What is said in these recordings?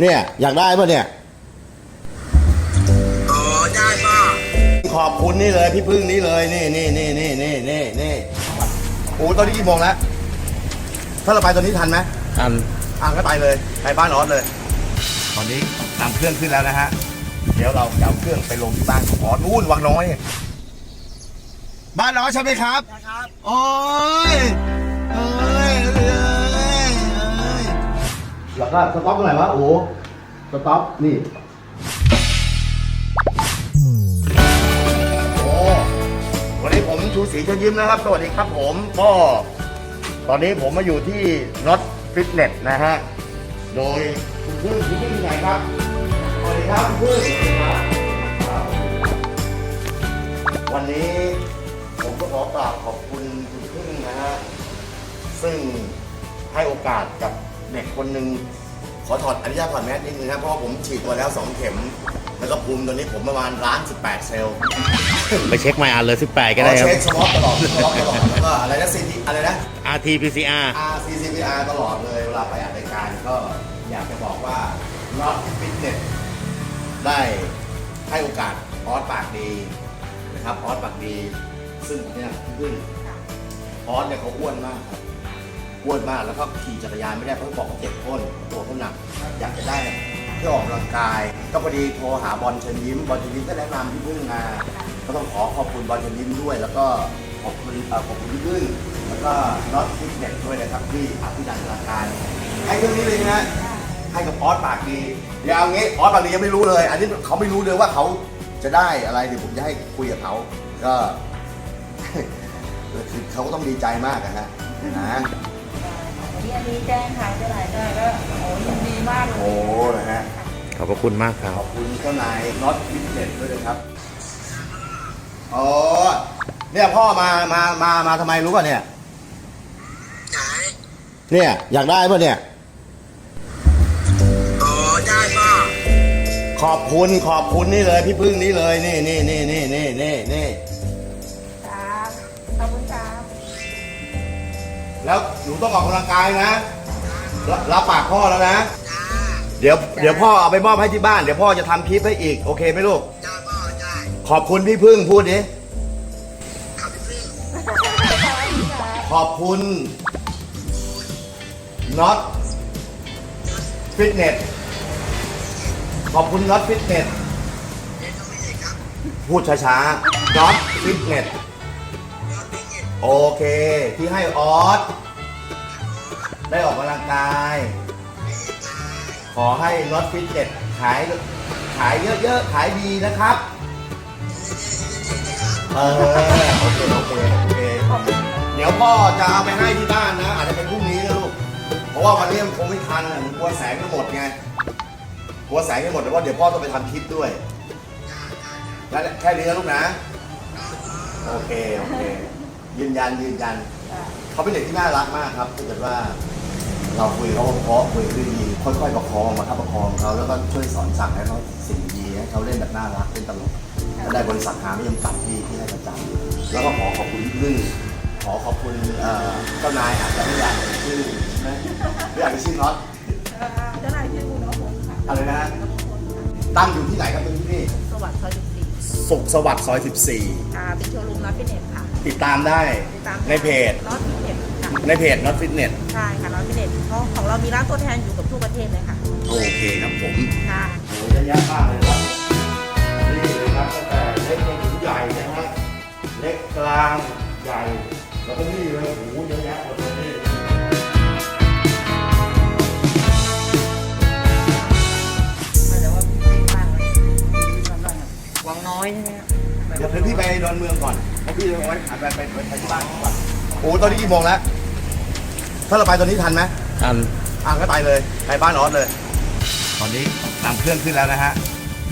เนี่ย อยากได้ป่ะเนี่ยอ๋อได้ป่ะขอบคุณนี่เลยพี่พึ่งนี่เลยนี่นี่นี่นี่นี่นี่นี่โอ้ตอนนี้กี่โมงแล้ว ถ้าเราไปตอนนี้ทันไหมอันอะก็ไปเลยไปบ้านออสเลย ตอนนี้นำเครื่องขึ้นแล้วนะฮะ เดี๋ยวเราจะเอาเครื่องไปลงที่บ้านของออสนู่นวังน้อย บ้านออสใช่ไหมครับนะครับ โอ้ยเอ้ยเอ้ยเอ้ย แล้วก็สต็อปตรงไหนวะโอ้สต็อปนี่โอ้วันนี้ผมชูศรีเชิญยิ้มนะครับ สวัสดีครับผมก็ตอนนี้ผมมาอยู่ที่ Not Fitness นะฮะ โดยคุณพึ่งคุณพึ่งที่ไหนครับ สวัสดีครับคุณพึ่งวันนี้ผมก็ขอกราบขอบคุณคุณพึ่งนะฮะ ซึ่งให้โอกาสกับ เด็กคนหนึ่งขอถอดอนุญาตถอดแมสนิดนึงครับเพราะว่าผมฉีดมาแล้ว 2 เข็ม แล้วก็ภูมิตอนนี้ผมประมาณล้าน18 เซลล์ไปเช็คไมอันเลย18 ก็ได้ครับ เช็คสมอตลอดสมอตตลอดแล้วก็อะไรนะซีทีอะไรนะ RT PCR RCCPR ตลอดเลยเวลาไปอัดรายการก็อยากจะบอกว่า Not Fitness ได้ให้โอกาสออสปากดีนะครับออสปากดี ซึ่งเนี่ยพี่พึ่งออสเนี่ยเขาอ้วนมากครับ อ้วนมากแล้วก็ขี่จักรยานไม่ได้เพราะบอกเขาเจ็บก้นตัวเขาหนัก อยากจะได้ที่ออกกำลังกาย ก็พอดีโทรหาบอลเชิญยิ้มบอลเชิญยิ้มก็แนะนำพี่พึ่งมาก็ต้องขอขอบคุณบอลเชิญยิ้มด้วย แล้วก็ขอบคุณเอ่อขอบคุณพี่พึ่งแล้วก็น็อตฟิตเนสด้วยนะครับที่อภิดันร่ากายให้เรื่องนี้เลยนะให้กับออสปากดีเดี๋ยวเอางี้ออสปากดียังไม่รู้เลย อันนี้เขาไม่รู้เลยว่าเขาจะได้อะไรเดี๋ยวผมจะให้คุยกับเขาก็ คือเขาก็ต้องดีใจมากนะฮะนะ วันนี้อันนี้แจ้งทางเจ้านายได้ก็โอ้ยินดีมากเลยโอ้นะฮะ ขอบพระคุณมากครัขบอบคุณเจ้านายน็อตฟิตเนสด้วยนะครับอ๋อเนี่ยพ่อมา มา มา มาทำไมรู้ป่ะเนี่ย ไหนเนี่ย อยากได้ป่ะเนี่ย อ๋อได้ป่ะขอบคุณ ขอบคุณนี่เลย พี่พึ่งนี่เลย นี่นี่นี่นี่นี่นี่นี่ แล้วหนูต้องออกกำลังกายนะรับรับปากพ่อแล้วนะ จ้าเดี๋ยวเดี๋ยวพ่อเอาไปมอบให้ที่บ้าน เดี๋ยวพ่อจะทำคลิปให้อีก โอเคไหมลูกได้ป่ะได้ขอบคุณพี่พึ่งพูดดิ ขับไปพึ่งขอบคุณน็อตฟิตเนส ขอบคุณน็อตฟิตเนสเรียนต้องไม่ได้ครับ พูดช้าๆน็อตฟิตเนส โอเค ที่ให้ออสได้ออกกำลังกาย ขอให้น็อตฟิตเนสขายขายเยอะๆ ขายดีนะครับ เออ โอเค โอเค โอเค เดี๋ยวพ่อจะเอาไปให้ที่บ้านนะ อาจจะเป็นพรุ่งนี้นะลูก เพราะว่าวันนี้มันคงไม่ทันอะมันกลัวแสงจะหมดไง กลัวแสงจะหมดแต่ว่าเดี๋ยวพ่อต้องไปทำคลิปด้วย แล้วแค่นี้นะลูกนะ โอเค โอเค ยืนยันยืนยัน เขาเป็นเด็กที่น่ารักมากครับถ้าเกิดว่า เราคุยเขาเพราะคุยด้วยดีค่อยๆประคองมาทับประคองเขาแล้วก็ช่วยสอนสั่งให้เขาสิ่งดีให้เขาเล่นแบบน่ารักเล่นตลกและได้บริษัทหาไม่ยำกัดที่ที่ให้ประจำแล้วก็ขอขอบคุณพี่พึ่งขอขอบคุณเอ่อเจ้านายอาจจะไม่อยากเป็นชื่อใช่ไหมหรืออาจจะชื่อน็อตเอ่อเจ้านายชื่อคุณนพงศ์ค่ะอะไรนะฮะตั้งอยู่ที่ไหนครับเป็นที่นี่สวัสดิ์ซอย14สุขสวัสดิ์ซอยอ่าเป็นโชว์รูมนัดฟิตเนสค่ะ14 ติดตามได้ติดตามในเพจน็อตฟิตเนสค่ะในเพจ Not Fitness ใช่ค่ะน็อตฟิตเนสเพราะของเรามีร้านตัวแทนอยู่กับทั่วประเทศเลยค่ะโอเคครับผมค่ะโอ้ยเยอะแยะมากเลยครับนี่เลยครับตั้งแต่เล็กจนถึงใหญ่นะฮะเล็กกลางใหญ่แล้วก็นี่เลยโอ้โหเยอะแยะหมดเลยนี่แต่ว่าพี่ไม่มากเลยวังน้อยใช่ไหมครับ เดี๋ยวพี่ไปดอนเมืองก่อนเพราะพี่จะเอาไว้ไปไปไปไปที่บ้านก่อนโอ้ตอนนี้กี่โมงแล้ว ถ้าเราไปตอนนี้ทันไหมอันอะก็ไปเลยไปบ้านออสเลย ตอนนี้นำเครื่องขึ้นแล้วนะฮะ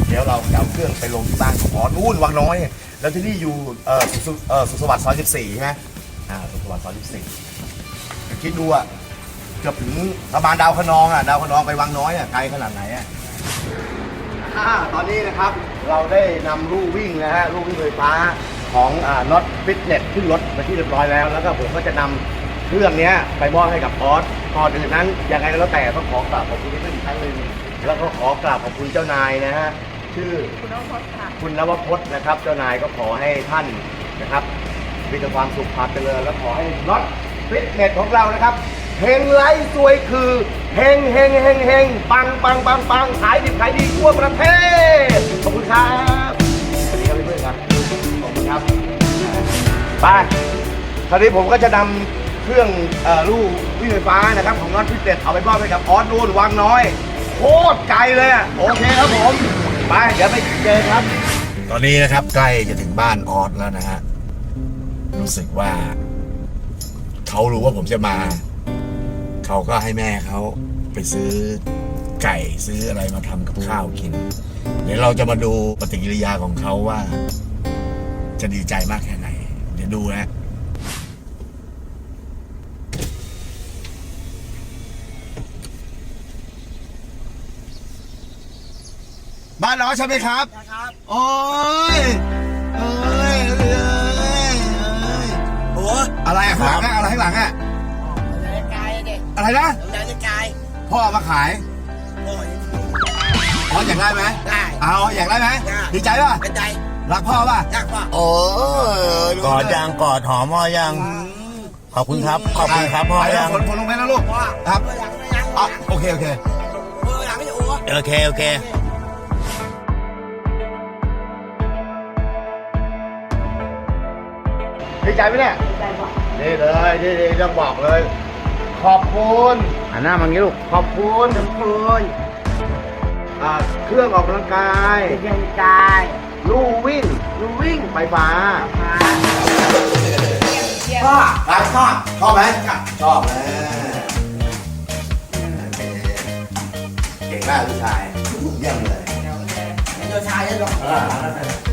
เดี๋ยวเราจะเอาเครื่องไปลงที่บ้านของออสนู่นวังน้อย แล้วที่นี่อยู่เอ่อสุสุเอ่อสุขสวัสดิ์ซอย14ใช่ไหมอ่าสุขสวัสดิ์ซอย14คิดดูอะเกือบถึงประมาณดาวคะนองอะดาวคะนองไปวังน้อยอะไกลขนาดไหนอะอ่าตอนนี้นะครับ เราได้นำลู่วิ่งนะฮะลู่วิ่งไฟฟ้าของอน็อตฟิตเนสขึ้นรถไปที่เรียบร้อยแล้ว แล้วก็ผมก็จะนำเครื่องเนี้ยไปมอบให้กับออสก่อนอื่นนั้นยังไงก็แล้วแต่ต้องขอกราบขอบคุณที่เป็นอีกครั้งหนึ่งแล้วก็ขอกราบขอบคุณเจ้านายนะฮะชื่อ คุณน้องพอค่ะ คุณนวพจน์นะครับ เจ้านายก็ขอให้ท่านนะครับมีแต่ความสุขความเจริญและขอให้น็อตฟิตเนสของเรานะครับเฮงไลฟ์สวยคือ เฮงเฮงเฮงเฮงปังปังปังปังขายดิบขายดีทั่วประเทศ ขอบคุณครับสวัสดีครับเพื่อนๆครับ ขอบคุณครับไปคราวนี้ผมก็จะนำเครื่องเอ่อลูกวิ่งไฟฟ้านะครับ ของน็อตฟิเนสเอาไปมอบให้กับออสนูนวังน้อย โคตรไกลเลยอะโอเคครับผม ไป เดี๋ยวไปเจอครับ ตอนนี้นะครับใกล้จะถึงบ้านออสแล้วนะฮะ รู้สึกว่า เขารู้ว่าผมจะมา เขาก็ให้แม่เขาไปซื้อไก่ซื้ออะไรมาทำกับข้าวกิน เดี๋ยวเราจะมาดูปฏิกิริยาของเขาว่า จะดีใจมากแค่ไหน เดี๋ยวดูนะบ้านน้องใช่ไหมครับนะครับ โอ้ยเอ้ยเอ้ยเอ้ยโอ้อะไรอะข้างหลังอะอะไรข้างหลังอะนาฬิกาเด็ก อะไรนะนาฬิกาพ่อเอามาขายโอ้ยอ๋ออยากได้ไหมได้เอาอยากได้ไหมได้ดีใจป่ะเป็นใจรักพ่อป่ะยากกว่าโอ้ยกอดยังกอดหอมพ่อยังขอบคุณครับขอบคุณครับพ่อไปแล้ยัวงฝนฝนลงไปแล้วลูกพ่อครับเมื่อหลังไม่ยังอะโอเคโอเคเมื่อหลังไม่จะโอ้โอเคโอเคดีใจไหมเนี่ยดีใจกว่านี่เลยนี่นี่ต้องบอกเลย ขอบคุณหันหน้ามางี้ลูก ขอบคุณขอบคุณอ่าเครื่องออกกำลังกายเป็นยังกายลู่วิ่งลูวิ่งไฟฟ้ามาพ่อรักชอบชอบไหมชอบนะเก่งมากลูกชายเยี่ยมเลยเดี๋ยวชายจะลงอ่า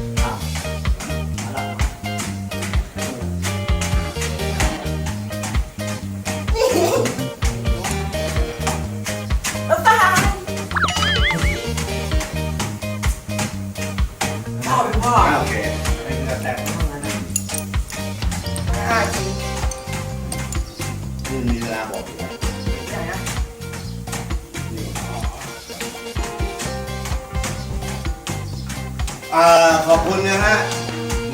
มีเวลาบอกอยู่นะอ่าขอบคุณนะฮะ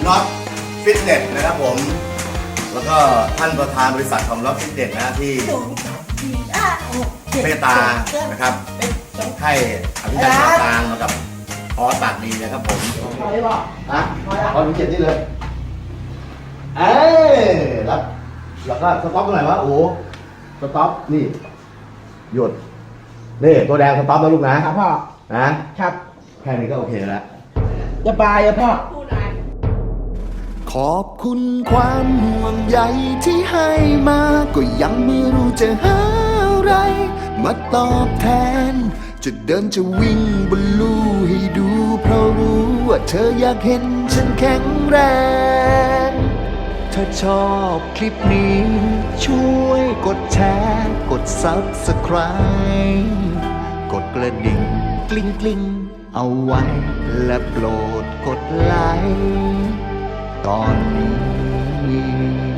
น็อตฟิตเนสนะครับผม แล้วก็ท่านประธานบริษัทของน็อตฟิตเนสนะที่เมตตานะครับให้อภิชาติตางมากับออสปากดีนะครับผมพอได้บอกฮะพอถึงเจ็ดนี่เลย เอ้ยแล้ว แล้วก็สต็อปตรงไหนวะโอ้สต็อปนี่ หยุดนี่ตัวแดงสต็อปนะลูกนะครับพ่อ นะครับ แค่นี้ก็โอเคแล้ว จะบายอะพ่อ ขอบคุณความห่วงใยที่ให้มา ก็ยังไม่รู้จะหาอะไร มาตอบแทน จะเดินจะวิ่งบนลู่ให้ดู เพราะรู้ว่าเธออยากเห็นฉันแข็งแรง ถ้าชอบคลิปนี้ ช่วยกดแชร์ กด Subscribe กดกระดิ่งกลิ้งกลิ้งเอาไว้ และโปรดกดไลค์ตอนนี้